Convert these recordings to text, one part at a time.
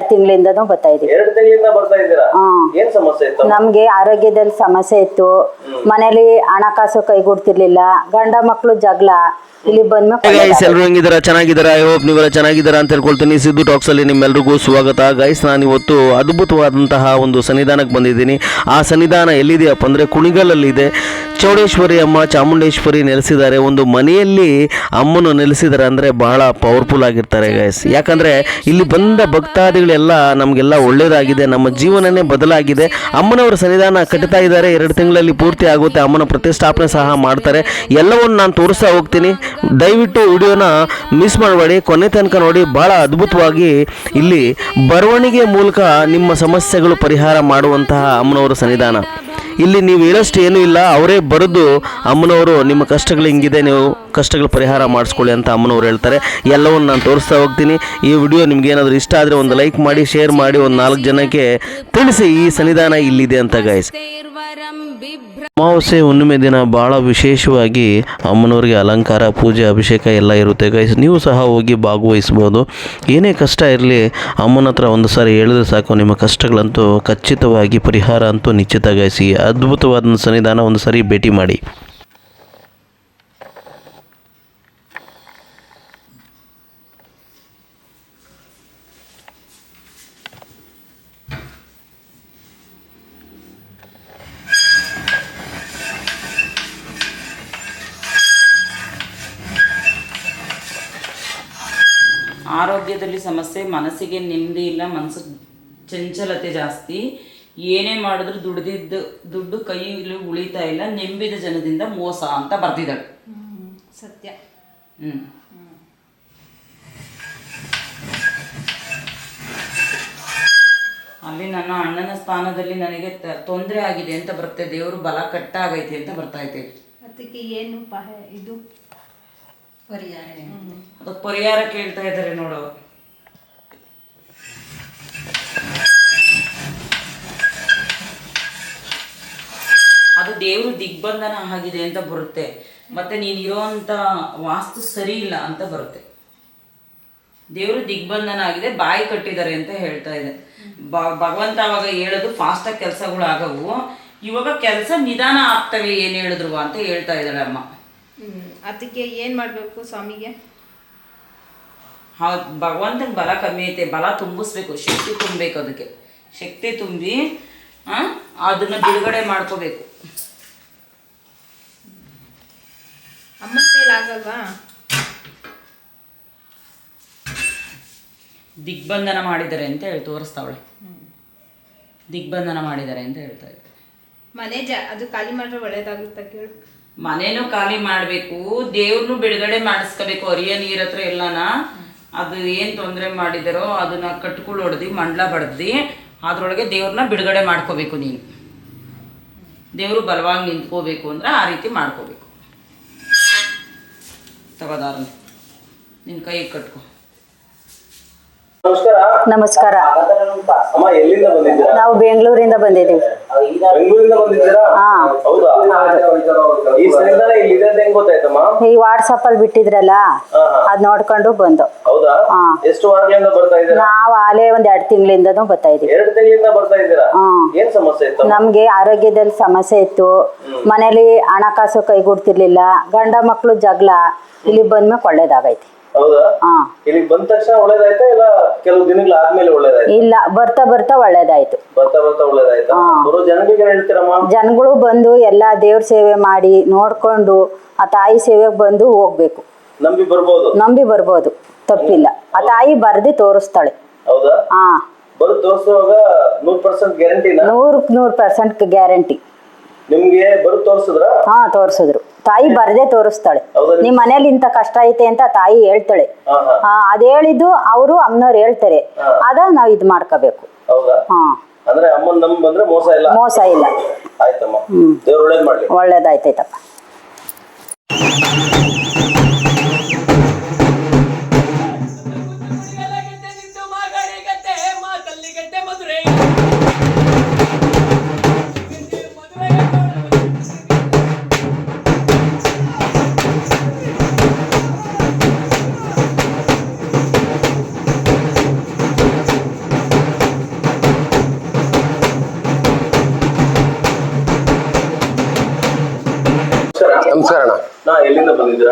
ತಿಂಗಳಿಂದನೂ ಬರ್ತಾ ಇದೀವಿ ಎರಡು ತಿಂಗಳಿಂದ ಬರ್ತಾ ಇದ್ದೀರಾ? ಹ್ಮ್. ಏನ್ ಸಮಸ್ಯೆ ಇತ್ತು? ನಮ್ಗೆ ಆರೋಗ್ಯದಲ್ಲಿ ಸಮಸ್ಯೆ ಇತ್ತು. ಮನೇಲಿ ಹಣಕಾಸು ಕೈಗೂಡ್ತಿರ್ಲಿಲ್ಲ. ಗಂಡ ಮಕ್ಕಳು ಜಗಳ. ಇಲ್ಲಿ ಬಂದ್ಮೇಲೆ ಗೈಸ್ ಎಲ್ಲರೂ ಚೆನ್ನಾಗಿದ್ದಾರಾ? ಐ ಹೋಪ್ ನೀವೆಲ್ಲ ಚೆನ್ನಾಗಿದ್ದೀರಾ ಅಂತ ಹೇಳ್ಕೊಳ್ತೀನಿ. ಸಿದ್ದು ಟಾಕ್ಸ್ ಅಲ್ಲಿ ನಿಮ್ಮೆಲ್ಲರಿಗೂ ಸ್ವಾಗತ. ಗೈಸ್ ನಾನು ಇವತ್ತು ಅದ್ಭುತವಾದಂತಹ ಒಂದು ಸನ್ನಿಧಾನಕ್ಕೆ ಬಂದಿದ್ದೀನಿ. ಆ ಸನ್ನಿಧಾನ ಎಲ್ಲಿದೆಯಪ್ಪ ಕುಣಿಗಲಲ್ಲಿ ಕುಣಿಗಲಲ್ಲಿದೆ. ಚೌಡೇಶ್ವರಿ ಅಮ್ಮ ಚಾಮುಂಡೇಶ್ವರಿ ನೆಲೆಸಿದ್ದಾರೆ. ಒಂದು ಮನೆಯಲ್ಲಿ ಅಮ್ಮನ ನೆಲೆಸಿದ್ದಾರೆ ಅಂದ್ರೆ ಬಹಳ ಪವರ್ಫುಲ್ ಆಗಿರ್ತಾರೆ ಗೈಸ್ ಯಾಕಂದ್ರೆ ಇಲ್ಲಿ ಬಂದ ಭಕ್ತಾದಿಗಳೆಲ್ಲ ನಮಗೆಲ್ಲ ಒಳ್ಳೆಯದಾಗಿದೆ ನಮ್ಮ ಜೀವನನೇ ಬದಲಾಗಿದೆ. ಅಮ್ಮನವರ ಸನ್ನಿಧಾನ ಕಟ್ತಾ ಇದ್ದಾರೆ, ಎರಡು ತಿಂಗಳಲ್ಲಿ ಪೂರ್ತಿ ಆಗುತ್ತೆ, ಅಮ್ಮನ ಪ್ರತಿಷ್ಠಾಪನೆ ಸಹ ಮಾಡ್ತಾರೆ. ಎಲ್ಲವನ್ನು ನಾನು ತೋರಿಸ್ತಾ ಹೋಗ್ತೀನಿ. ದಯವಿಟ್ಟು ವಿಡಿಯೋನ ಮಿಸ್ ಮಾಡಬೇಡಿ. ಕೊನೆ ತನಕ ನೋಡಿ ಭಾಳ ಅದ್ಭುತವಾಗಿ ಇಲ್ಲಿ ಬರವಣಿಗೆ ಮೂಲಕ ನಿಮ್ಮ ಸಮಸ್ಯೆಗಳು ಪರಿಹಾರ ಮಾಡುವಂತಹ ಅಮ್ಮನವರ ಸನ್ನಿಧಾನ. ಇಲ್ಲಿ ನೀವು ಹೇಳೋಷ್ಟು ಏನೂ ಇಲ್ಲ. ಅವರೇ ಬರೆದು ಅಮ್ಮನವರು ನಿಮ್ಮ ಕಷ್ಟಗಳು ಹಿಂಗಿದೆ, ನೀವು ಕಷ್ಟಗಳು ಪರಿಹಾರ ಮಾಡಿಸ್ಕೊಳ್ಳಿ ಅಂತ ಅಮ್ಮನವ್ರು ಹೇಳ್ತಾರೆ. ಎಲ್ಲವನ್ನು ನಾನು ತೋರಿಸ್ತಾ ಹೋಗ್ತೀನಿ. ಈ ವಿಡಿಯೋ ನಿಮ್ಗೆ ಏನಾದರೂ ಇಷ್ಟ ಆದರೆ ಒಂದು ಲೈಕ್ ಮಾಡಿ, ಶೇರ್ ಮಾಡಿ, ಒಂದು ನಾಲ್ಕು ಜನಕ್ಕೆ ತಿಳಿಸಿ ಈ ಸನ್ನಿಧಾನ ಇಲ್ಲಿದೆ ಅಂತ ಗಾಯ್ಸ್ ಅಮಾವಾಸ್ಯೆ ಹುಣ್ಣಿಮೆ ದಿನ ಭಾಳ ವಿಶೇಷವಾಗಿ ಅಮ್ಮನವ್ರಿಗೆ ಅಲಂಕಾರ, ಪೂಜೆ, ಅಭಿಷೇಕ ಎಲ್ಲ ಇರುತ್ತೆ ಗೈಸ್ ನೀವು ಸಹ ಹೋಗಿ ಭಾಗವಹಿಸ್ಬೋದು. ಏನೇ ಕಷ್ಟ ಇರಲಿ, ಅಮ್ಮನ ಹತ್ರ ಒಂದು ಸಾರಿ ಹೇಳಿದ್ರೆ ಸಾಕು, ನಿಮ್ಮ ಕಷ್ಟಗಳಂತೂ ಖಚಿತವಾಗಿ ಪರಿಹಾರ ಅಂತೂ ನಿಶ್ಚಿತ ಗೈಸಿ ಅದ್ಭುತವಾದ ಸನ್ನಿಧಾನ ಒಂದು ಸಾರಿ ಭೇಟಿ ಮಾಡಿ. ಆರೋಗ್ಯದಲ್ಲಿ ಸಮಸ್ಯೆ ಮನಸ್ಸಿಗೆ ನೆಮ್ಮದಿ ಇಲ್ಲ ಮನಸ್ಸು ಚಂಚಲತೆ ಜಾಸ್ತಿ ಏನೇ ಮಾಡಿದ್ರು ದುಡ್ದಿದ್ದು ದುಡ್ಡು ಕೈಯಲ್ಲಿ ಉಳಿತಾ ಇಲ್ಲ ನೆಂಬಿದ ಜನದಿಂದ ಮೋಸ ಅಂತ ಬರ್ತಿದ್ದಾಳೆ ಸತ್ಯ. ಹ್ಮ್. ಅಲ್ಲಿ ನನ್ನ ಅಣ್ಣನ ಸ್ಥಾನದಲ್ಲಿ ನನಗೆ ತೊಂದರೆ ಆಗಿದೆ ಅಂತ ಬರುತ್ತೆ ದೇವರು ಬಲ ಕಟ್ಟಾಗೈತೆ ಅಂತ ಬರ್ತಾ ಐತೆ ಅದಕ್ಕೆ ಏನು ಪಹ ಇದು? ಪರಿಹಾರ ಅದಕ್ಕೆ ಪರಿಹಾರ ಕೇಳ್ತಾ ಇದ್ದಾರೆ ನೋಡು ದೇವರು ದಿಗ್ಬಂಧನ ಆಗಿದೆ ಅಂತ ಬರುತ್ತೆ. ಮತ್ತೆ ನೀನು ಇರೋವಂಥ ವಾಸ್ತು ಸರಿ ಇಲ್ಲ ಅಂತ ಬರುತ್ತೆ. ದೇವರು ದಿಗ್ಬಂಧನ ಆಗಿದೆ ಬಾಯಿ ಕಟ್ಟಿದ್ದಾರೆ ಅಂತ ಹೇಳ್ತಾ ಇದೆ. ಬ- ಭಗವಂತ ಅವಾಗ ಹೇಳೋದು ಫಾಸ್ಟಾಗಿ ಕೆಲಸಗಳು ಆಗವು ಇವಾಗ ಕೆಲಸ ನಿಧಾನ ಆಗ್ತವೆ ಏನು ಹೇಳಿದ್ರು ಅಂತ ಹೇಳ್ತಾ ಇದ್ದಾಳೆ ಅಮ್ಮ. ಅದಕ್ಕೆ ಏನು ಮಾಡಬೇಕು ಸ್ವಾಮಿಗೆ? ಹೌದು ಭಗವಂತನ ಬಲ ಕಮ್ಮಿ ಐತೆ ಬಲ ತುಂಬಿಸ್ಬೇಕು ಶಕ್ತಿ ತುಂಬಬೇಕು ಅದಕ್ಕೆ. ಶಕ್ತಿ ತುಂಬಿ ಆ, ಅದನ್ನ ಬಿಡುಗಡೆ ಮಾಡ್ಕೋಬೇಕು ಅಮ್ಮನ ಕೈಲಿ ಆಗಲ್ವಾ ದಿಗ್ಬಂಧನ ಮಾಡಿದ್ದಾರೆ ಅಂತ ಹೇಳಿ ತೋರಿಸ್ತಾವಳೆ ದಿಗ್ಬಂಧನ ಮಾಡಿದ್ದಾರೆ ಅಂತ ಹೇಳ್ತಾ ಇದ್ದಾರೆ ಮನೆ ಜ ಅದು ಖಾಲಿ ಮಾಡ್ರೆ ಒಳ್ಳೇದಾಗುತ್ತೆ ಕೇಳು? ಮನೇನು ಖಾಲಿ ಮಾಡಬೇಕು ದೇವ್ರನ್ನು ಬಿಡುಗಡೆ ಮಾಡಿಸ್ಕೋಬೇಕು ಅರಿಯ ನೀರ್ ಹತ್ರ ಎಲ್ಲಾನ. ಅದು ಏನು ತೊಂದರೆ ಮಾಡಿದಾರೋ ಅದನ್ನ ಕಟ್ಕೊಂಡು ಹೊಡೆದು ಮಂಡ್ಲ ಬಡ್ದು ಅದ್ರೊಳಗೆ ದೇವ್ರನ್ನ ಬಿಡುಗಡೆ ಮಾಡ್ಕೋಬೇಕು ನೀನು. ದೇವರು ಬಲವಾಗಿ ನಿಂತ್ಕೋಬೇಕು ಅಂದ್ರೆ ಆ ರೀತಿ ಮಾಡ್ಕೋಬೇಕು. ತಗೋದಾರ ನಿನ್ನ ಕೈ ಕಟ್ಕೊ. ನಮಸ್ಕಾರ. ನಾವು ಬೆಂಗಳೂರಿಂದ ಬಂದಿದ್ದೀವಿ. ಬೆಂಗಳೂರಿಂದ ಬಂದಿದ್ದೀರಾ? ಹೌದಾ? ಈ ಸನ್ನಿಧಾನ ಇಲ್ಲಿದೆ ಅಂತ ಹೆಂಗ್ ಗೊತ್ತಾಯ್ತಮ್ಮ? ಈ ವಾಟ್ಸಪ್ ಅಲ್ಲಿ ಬಿಟ್ಟಿದ್ರಲ್ಲ. ಅದ್ ನೋಡ್ಕೊಂಡು ಬಂದು. ಹೌದಾ? ಹಾ. ಎಷ್ಟು ವಾರಗಳಿಂದ ಬರ್ತಾ ಇದ್ದೀರಾ? ನಾವು ಆಲೇ ಒಂದ್ ಎರಡ್ ತಿಂಗಳಿಂದನೂ ಬರ್ತಾ ಇದೀವಿ. ಎರಡು ತಿಂಗಳಿಂದ ಬರ್ತಾ ಇದ್ದೀರಾ? ಹ್ಮ್. ಏನ್ ಸಮಸ್ಯೆ ಇತ್ತು? ನಮ್ಗೆ ಆರೋಗ್ಯದಲ್ಲಿ ಸಮಸ್ಯೆ ಇತ್ತು. ಮನೇಲಿ ಹಣಕಾಸು ಕೈಗೂಡ್ತಿರ್ಲಿಲ್ಲ. ಗಂಡ ಮಕ್ಕಳು ಜಗಳ. ಇಲ್ಲಿ ಬಂದ್ಮೇಲೆ ಒಳ್ಳೇದಾಗೈತಿ. ಹೌದಾ? ಹಾ. ಇಲ್ಲಿಗೆ ಬಂದ ತಕ್ಷಣ ಒಳ್ಳೇದಾಯ್ತಾ ಇಲ್ಲ ಕೆಲವು ದಿನಗಳಾದ್ಮೇಲೆ ಒಳ್ಳೇದಾಯ್ತಾ? ಇಲ್ಲ ಬರ್ತಾ ಬರ್ತಾ ಒಳ್ಳೇದಾಯ್ತು. ಬರ್ತಾ ಬರ್ತಾ ಒಳ್ಳೇದಾಯ್ತಾ? ಹಾ. ಬರೋ ಜನಗಳಿಗೆ ಏನ್ ಹೇಳ್ತೀರಮ್ಮ ಜನಗಳು ಬಂದು ಎಲ್ಲ ದೇವ್ರ ಸೇವೆ ಮಾಡಿ ನೋಡ್ಕೊಂಡು ಆ ತಾಯಿ ಸೇವೆಗೆ ಬಂದು ಹೋಗ್ಬೇಕು. ನಂಬಿ ಬರ್ಬೋದು? ನಂಬಿ ಬರ್ಬೋದು. ತಪ್ಪಿಲ್ಲ. ಆ ತಾಯಿ ಬರ್ದಿ ತೋರಿಸ್ತಾಳೆ. ಹೌದಾ? ಹಾ. ಬರೋ ತೋರಿಸುವಾಗ ನೂರ್ ಪರ್ಸೆಂಟ್ ಗ್ಯಾರಂಟಿನ? ನೂರಕ್ಕೆ ನೂರು ಪರ್ಸೆಂಟ್ ಗ್ಯಾರಂಟಿ. ನಿಮ್ಗೆ ಬರೋ ತೋರಿಸಿದ್ರ? ಹಾ ತೋರಿಸಿದ್ರು. ತಾಯಿ ಬರದೆ ತೋರಿಸ್ತಾಳೆ. ನಿಮ್ಮ ನಿಮ್ ಮನೇಲಿ ಇಂಥ ಕಷ್ಟ ಐತೆ ಅಂತ ತಾಯಿ ಹೇಳ್ತಾಳೆ. ಅದ್ ಹೇಳಿದ್ದು ಅವರು ಅಮ್ಮನವ್ರು ಹೇಳ್ತಾರೆ. ಅದ ನಾವ್ ಇದ್ ಮಾಡ್ಕೋಬೇಕು. ಹೌದಾ? ಹಾ. ಅಂದ್ರೆ ಅಮ್ಮನ್ ನಮ್ ಮೋಸ ಇಲ್ಲ? ಒಳ್ಳೇದಾಯ್ತೈತಪ್ಪ.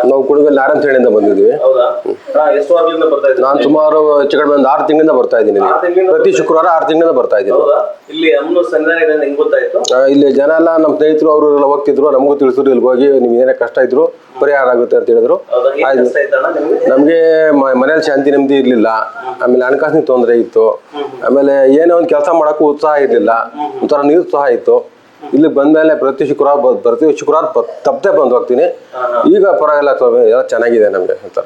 ನಾವು ಕುಣಿಗಲ್ ಹೇಳಿಂದ ಬಂದಿದ್ವಿ ನಾನು ಸುಮಾರು ಹೆಚ್ಚು ಕಡಿಮೆ ಒಂದು ಆರು ತಿಂಗಳಿಂದ ಬರ್ತಾ ಇದ್ದೀನಿ ಪ್ರತಿ ಶುಕ್ರವಾರ ಆರು ತಿಂಗಳಿಂದ ಬರ್ತಾ ಇದ್ದೀನಿ. ಇಲ್ಲಿ ಆ, ಜನ ಎಲ್ಲ ನಮ್ಮ ಸ್ನೇಹಿತರು ಅವರು ಎಲ್ಲ ಹೋಗ್ತಿದ್ರು ನಮಗೂ ತಿಳಿಸಿದ್ರು ಇಲ್ಲಿ ಹೋಗಿ ನಿಮ್ಗೆ ಏನೇ ಕಷ್ಟ ಇದ್ರು ಪರಿಹಾರ ಆಗುತ್ತೆ ಅಂತ ಹೇಳಿದ್ರು. ಆಯ್ತು. ನಮಗೆ? ಮನೇಲಿ ಶಾಂತಿ ನೆಮ್ಮದಿ ಇರಲಿಲ್ಲ. ಆಮೇಲೆ ಹಣಕಾಸಿನ ತೊಂದರೆ ಇತ್ತು. ಆಮೇಲೆ ಏನೋ ಒಂದು ಕೆಲಸ ಮಾಡೋಕ್ಕೂ ಉತ್ಸಾಹ ಇರಲಿಲ್ಲ. ಒಂಥರ ನಿರುತ್ಸಾಹ ಇತ್ತು. ಇಲ್ಲಿ ಬಂದ್ಮೇಲೆ ಪ್ರತಿ ಶುಕ್ರವಾರ ಬ- ಪ್ರತಿ ಶುಕ್ರವಾರ ಬ- ತಪ್ಪದೆ ಬಂದು ಹೋಗ್ತೀನಿ. ಈಗ ಪರವಾಗಿಲ್ಲ ಸ್ವಾಮಿ ಎಲ್ಲ ಚೆನ್ನಾಗಿದೆ ನಮಗೆ ಒಂಥರ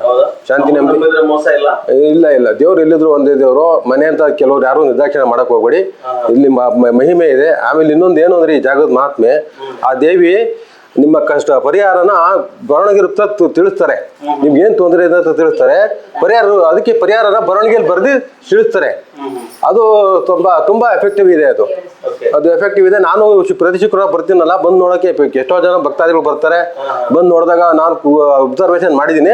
ಶಾಂತಿ ನೆಮ್ಮದಿ ನಂಬಿದ್ರೆ ಮೋಸ ಇಲ್ಲ? ಇಲ್ಲ ಇಲ್ಲ. ದೇವ್ರು ಇಲ್ಲಿದ್ರು ಒಂದೇ ದೇವರು. ಮನೆ ಅಂತ ಕೆಲವ್ರು ಯಾರು ನಿರ್ದಾಕ್ಷಿಣೆ ಮಾಡಕ್ ಹೋಗ್ಬೇಡಿ. ಇಲ್ಲಿ ಮ- ಮ- ಮಹಿಮೆ ಇದೆ. ಆಮೇಲೆ ಇನ್ನೊಂದು ಏನು ಅಂದ್ರೆ ಈ ಜಾಗದ ಮಹಾತ್ಮೆ ಆ ದೇವಿ ನಿಮ್ಮ ಕಷ್ಟ ಪರಿಹಾರನ ಬರವಣಿಗೆ ತಿಳಿಸ್ತಾರೆ. ನಿಮ್ಗೆ ಏನ್ ತೊಂದರೆ ಇದೆ ಅಂತ ತಿಳಿಸ್ತಾರೆ. ಪರಿಹಾರ ಅದಕ್ಕೆ ಪರಿಹಾರನ ಬರವಣಿಗೆಯಲ್ಲಿ ಬರೆದು ತಿಳಿಸ್ತಾರೆ. ಅದು ತುಂಬಾ ತುಂಬಾ ಎಫೆಕ್ಟಿವ್ ಇದೆ ಅದು. ಅದು ಎಫೆಕ್ಟಿವ್ ಇದೆ. ನಾನು ಪ್ರತಿ ಶುಕ್ರವಾರ ಬರ್ತೀನಲ್ಲ ಬಂದು ನೋಡೋಕೆ ಪ- ಎಷ್ಟೋ ಜನ ಭಕ್ತಾದಿಗಳು ಬರ್ತಾರೆ. ಬಂದು ನೋಡಿದಾಗ ನಾನು ಅಬ್ಸರ್ವೇಷನ್ ಮಾಡಿದ್ದೀನಿ.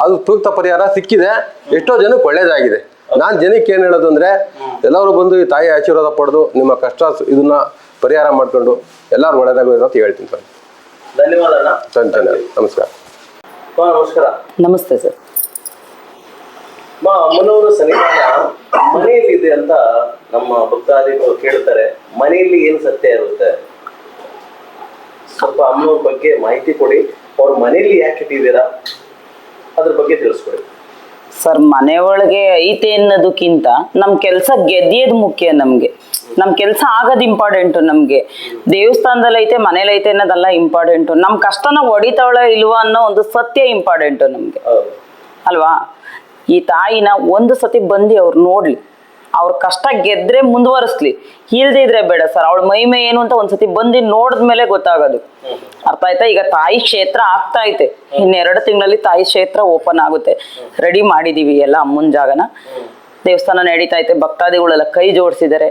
ಅದು ಸೂಕ್ತ ಪರಿಹಾರ ಸಿಕ್ಕಿದೆ. ಎಷ್ಟೋ ಜನಕ್ಕೆ ಒಳ್ಳೇದಾಗಿದೆ. ನಾನು ಜನಕ್ಕೆ ಏನು ಹೇಳೋದು ಅಂದ್ರೆ ಎಲ್ಲರೂ ಬಂದು ಈ ತಾಯಿ ಆಶೀರ್ವಾದ ಪಡೆದು ನಿಮ್ಮ ಕಷ್ಟ ಇದನ್ನ ಪರಿಹಾರ ಮಾಡ್ಕೊಂಡು ಎಲ್ಲರೂ ಒಳ್ಳೇದಾಗೋದು ಅಂತ ಹೇಳ್ತೀನಿ ಸರ್. ಧನ್ಯವಾದ. ನಮಸ್ಕಾರ. ನಮಸ್ಕಾರ. ನಮಸ್ತೆ ಸರ್. ಮಾ ಅಮ್ಮನವರು ಸನ್ನಿಧಾನ ಮನೆಯಲ್ಲಿ ಇದೆ ಅಂತ ನಮ್ಮ ಭಕ್ತಾದಿಗಳು ಕೇಳ್ತಾರೆ. ಮನೆಯಲ್ಲಿ ಏನು ಸತ್ಯ ಇರುತ್ತೆ? ಸ್ವಲ್ಪ ಅಮ್ಮನವ್ರ ಬಗ್ಗೆ ಮಾಹಿತಿ ಕೊಡಿ. ಅವ್ರ ಮನೆಯಲ್ಲಿ ಯಾಕೆ ಇಟ್ಟಿದ್ದೀರಾ? ಅದ್ರ ಬಗ್ಗೆ ತಿಳಿಸ್ಕೊಡಿ. ಸರ್ ಮನೆ ಒಳಗೆ ಐತೆ ಅನ್ನೋದಕ್ಕಿಂತ ನಮ್ಮ ಕೆಲಸ ಗೆದ್ದಿಯದ್ ಮುಖ್ಯ ನಮಗೆ. ನಮ್ಮ ಕೆಲಸ ಆಗೋದು ಇಂಪಾರ್ಟೆಂಟ್ ನಮ್ಗೆ. ದೇವಸ್ಥಾನದಲ್ಲಿ ಐತೆ ಅನ್ನೋದೆಲ್ಲ ಇಂಪಾರ್ಟೆಂಟ್ ನಮ್ ಕಷ್ಟನ ಹೊಡಿತಾವಳ ಇಲ್ವಾ ಅನ್ನೋ ಒಂದು ಸತ್ಯ ಇಂಪಾರ್ಟೆಂಟ್ ನಮ್ಗೆ. ಅಲ್ವಾ? ಈ ತಾಯಿನ ಒಂದು ಸತಿ ಬಂದು ಅವ್ರು ನೋಡ್ಲಿ. ಅವ್ರ ಕಷ್ಟ ಗೆದ್ರೆ ಮುಂದುವರಿಸ್ಲಿ. ಇಲ್ದೇ ಇದ್ರೆ ಬೇಡ ಸರ್, ಅವಳ ಮೈ ಏನು ಅಂತ ಒಂದ್ಸತಿ ಬಂದು ನೋಡಿದ್ಮೇಲೆ ಗೊತ್ತಾಗೋದು. ಅರ್ಥ ಆಯ್ತಾ? ಈಗ ತಾಯಿ ಕ್ಷೇತ್ರ ಆಗ್ತಾ ಐತೆ. ಇನ್ನೆರಡು ತಿಂಗಳಲ್ಲಿ ತಾಯಿ ಕ್ಷೇತ್ರ ಓಪನ್ ಆಗುತ್ತೆ. ರೆಡಿ ಮಾಡಿದೀವಿ ಎಲ್ಲ ಅಮ್ಮನ ಜಾಗನ. ದೇವಸ್ಥಾನ ನಡೀತಾ ಐತೆ ಭಕ್ತಾದಿಗಳೆಲ್ಲ ಕೈ ಜೋಡಿಸಿದ್ದಾರೆ.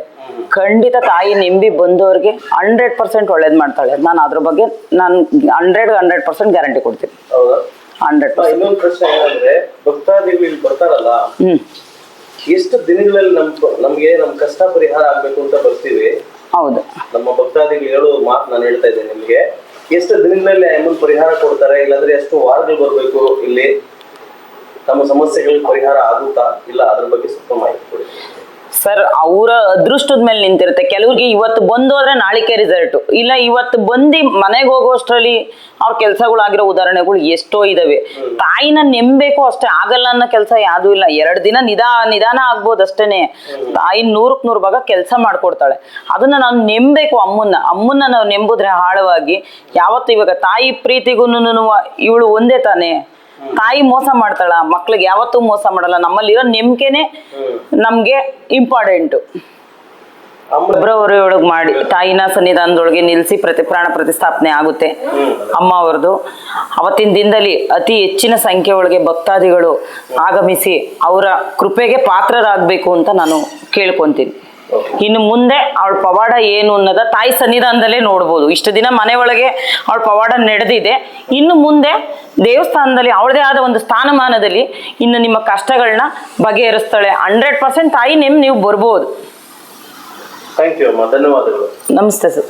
ಖಂಡಿತ ತಾಯಿ ನಿಂಬಿ ಬಂದವ್ರಿಗೆ ಹಂಡ್ರೆಡ್ ಪರ್ಸೆಂಟ್ ಒಳ್ಳೇದು ಮಾಡ್ತಾಳೆ. ನಾನು ಅದ್ರ ಬಗ್ಗೆ ನಾನು ಹಂಡ್ರೆಡ್ ಹಂಡ್ರೆಡ್ ಪರ್ಸೆಂಟ್ ಗ್ಯಾರಂಟಿ ಕೊಡ್ತೀನಿ. ಹೌದಾ? ಹಂಡ್ರೆಡ್ ಇನ್ನೊಂದು ಪ್ರಶ್ನೆ ಏನಂದ್ರೆ ಭಕ್ತಾದಿಗಳು ಇಲ್ಲಿ ಬರ್ತಾರಲ್ಲ ಹ್ಮ್. ಎಷ್ಟು ದಿನಗಳಲ್ಲಿ ನಮ್ ನಮ್ಗೆ ನಮ್ ಕಷ್ಟ ಪರಿಹಾರ ಆಗ್ಬೇಕು ಅಂತ ಬರ್ತೀವಿ? ಹೌದು. ನಮ್ಮ ಭಕ್ತಾದಿಗಳು ಹೇಳೋ ಮಾತು ನಾನು ಹೇಳ್ತಾ ಇದ್ದೇನೆ ನಿಮ್ಗೆ. ಎಷ್ಟು ದಿನಗಳಲ್ಲಿ ಅಮ್ಮನ್ ಪರಿಹಾರ ಕೊಡ್ತಾರೆ? ಇಲ್ಲಾಂದ್ರೆ ಎಷ್ಟು ವಾರಗಳು ಬರ್ಬೇಕು ಇಲ್ಲಿ? ನಮ್ಮ ಸಮಸ್ಯೆಗಳ ಪರಿಹಾರ ಆಗುತ್ತಾ ಇಲ್ಲ ಅದ್ರ ಬಗ್ಗೆ ಸ್ವಲ್ಪ ಮಾಹಿತಿ ಕೊಡಿ. ಸರ್ ಅವರ ಅದೃಷ್ಟದ ಮೇಲೆ ನಿಂತಿರುತ್ತೆ. ಕೆಲವ್ರಿಗೆ ಇವತ್ತು ಬಂದು ಹೋದ್ರೆ ನಾಳಿಕೆ ರಿಸಲ್ಟ್ ಇಲ್ಲ ಇವತ್ತು ಬಂದು ಮನೆಗೆ ಹೋಗೋಷ್ಟರಲ್ಲಿ ಅವ್ರ ಕೆಲಸಗಳಾಗಿರೋ ಉದಾಹರಣೆಗಳು ಎಷ್ಟೋ ಇದಾವೆ. ತಾಯಿನ ನೆಂಬೇಕು ಅಷ್ಟೇ ಆಗಲ್ಲ ಅನ್ನೋ ಕೆಲಸ ಯಾವ್ದು ಇಲ್ಲ. ಎರಡು ದಿನ ನಿಧಾ ನಿಧಾನ ಆಗ್ಬೋದು ಅಷ್ಟೇನೆ ತಾಯಿ ನೂರಕ್ ನೂರು ಭಾಗ ಕೆಲಸ ಮಾಡ್ಕೊಡ್ತಾಳೆ. ಅದನ್ನ ನಾವು ನೆಂಬೇಕು ಅಮ್ಮನ್ನ. ಅಮ್ಮನ್ನ ನಾವು ನೆಂಬುದ್ರೆ ಆಳವಾಗಿ ಯಾವತ್ತು ಇವಾಗ ತಾಯಿ ಪ್ರೀತಿಗೂ ಇವಳು ಒಂದೇ ತಾನೇ. ತಾಯಿ ಮೋಸ ಮಾಡ್ತಾಳ ಮಕ್ಳಿಗೆ ಯಾವತ್ತೂ ಮೋಸ ಮಾಡಲ್ಲ. ನಮ್ಮಲ್ಲಿರೋ ನಂಬಿಕೆನೆ ನಮ್ಗೆ ಇಂಪಾರ್ಟೆಂಟು ಫೆಬ್ರವರಿ ಒಳಗೆ ಮಾಡಿ ತಾಯಿನ ಸನ್ನಿಧಾನದೊಳಗೆ ನಿಲ್ಲಿಸಿ ಪ್ರತಿ ಪ್ರಾಣ ಪ್ರತಿಷ್ಠಾಪನೆ ಆಗುತ್ತೆ. ಅಮ್ಮ ಅವ್ರದ್ದು ಅವತ್ತಿನ ದಿನದಲ್ಲಿ ಅತಿ ಹೆಚ್ಚಿನ ಸಂಖ್ಯೆ ಒಳಗೆ ಭಕ್ತಾದಿಗಳು ಆಗಮಿಸಿ ಅವರ ಕೃಪೆಗೆ ಪಾತ್ರರಾಗಬೇಕು ಅಂತ ನಾನು ಕೇಳ್ಕೊಂತೀನಿ. ಇನ್ನು ಮುಂದೆ ಅವಳ ಪವಾಡ ಏನು ಅನ್ನೋದ ತಾಯಿ ಸನ್ನಿಧಾನದಲ್ಲೇ ನೋಡ್ಬೋದು. ಇಷ್ಟು ದಿನ ಮನೆ ಒಳಗೆ ಅವಳ ಪವಾಡ ನಡೆದಿದೆ. ಇನ್ನು ಮುಂದೆ ದೇವಸ್ಥಾನದಲ್ಲಿ ಅವಳದೇ ಆದ ಒಂದು ಸ್ಥಾನಮಾನದಲ್ಲಿ ಇನ್ನು ನಿಮ್ಮ ಕಷ್ಟಗಳನ್ನ ಬಗೆಹರಿಸ್ತಾಳೆ. ಹಂಡ್ರೆಡ್ ಪರ್ಸೆಂಟ್ ತಾಯಿ ನಿಮ್ ನೀವು ಬರ್ಬೋದು. ಥ್ಯಾಂಕ್ ಯು ಧನ್ಯವಾದಗಳು. ನಮಸ್ತೆ ಸರ್.